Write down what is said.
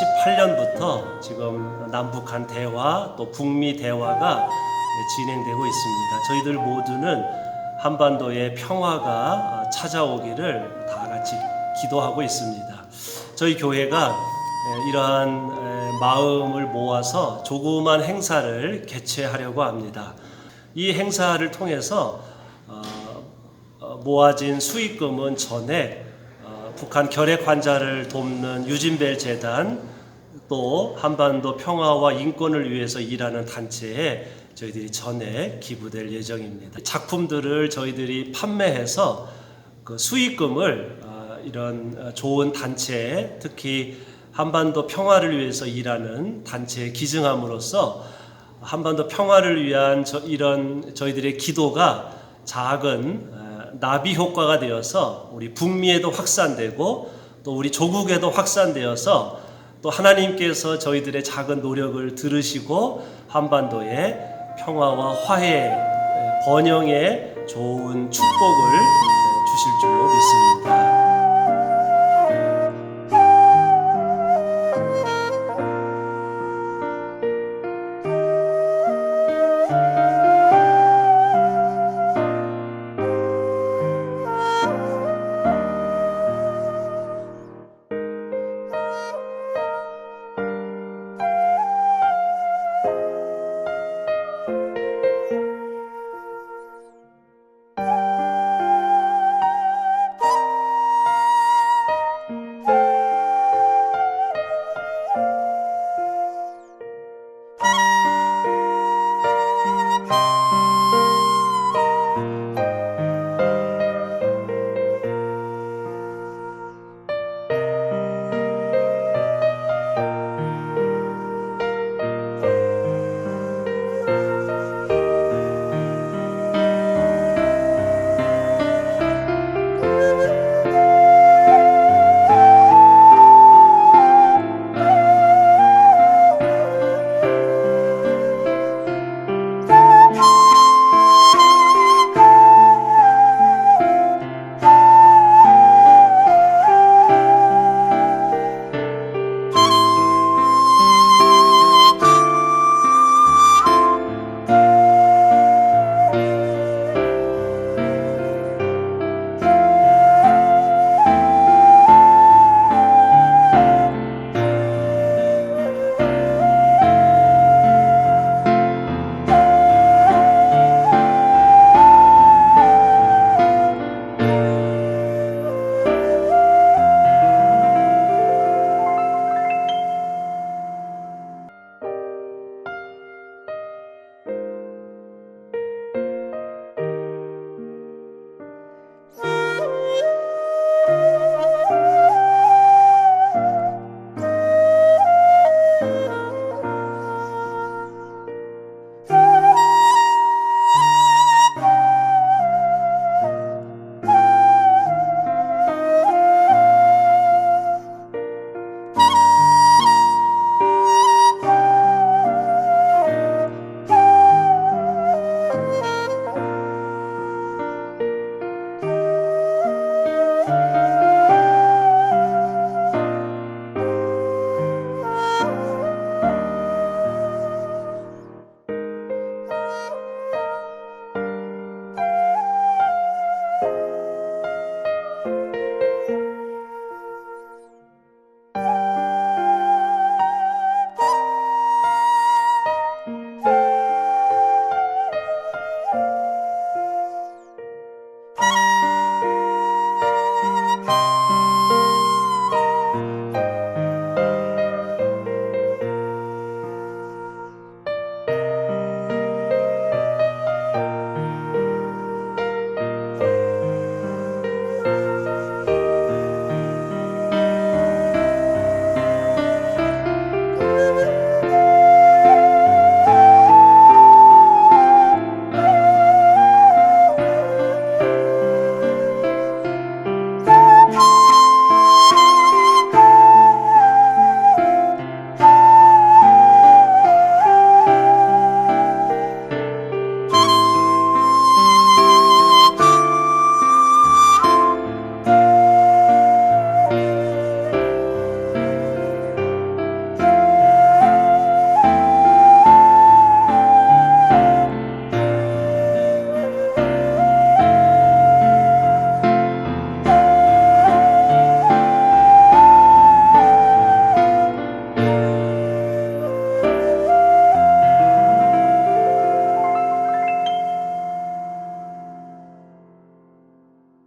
2018년부터 지금 남북 간 대화 또 북미 대화가 진행되고 있습니다. 저희들 모두는 한반도의 평화가 찾아오기를 다 같이 기도하고 있습니다. 저희 교회가 이러한 마음을 모아서 조그만 행사를 개최하려고 합니다. 이 행사를 통해서 어, 어, 모아진 수익금은 전액 어, 북한 결핵 환자를 돕는 유진벨 재단 또 한반도 평화와 인권을 위해서 일하는 단체에 저희들이 전액 기부될 예정입니다. 작품들을 저희들이 판매해서 그 수익금을 어, 이런 어, 좋은 단체에 특히 한반도 평화를 위해서 일하는 단체에 기증함으로써 한반도 평화를 위한 저, 이런 저희들의 기도가 작은 어, 나비 효과가 되어서 우리 북미에도 확산되고 또 우리 조국에도 확산되어서 또 하나님께서 저희들의 작은 노력을 들으시고 한반도에 평화와 화해, 번영의 좋은 축복을 주실 줄로 믿습니다.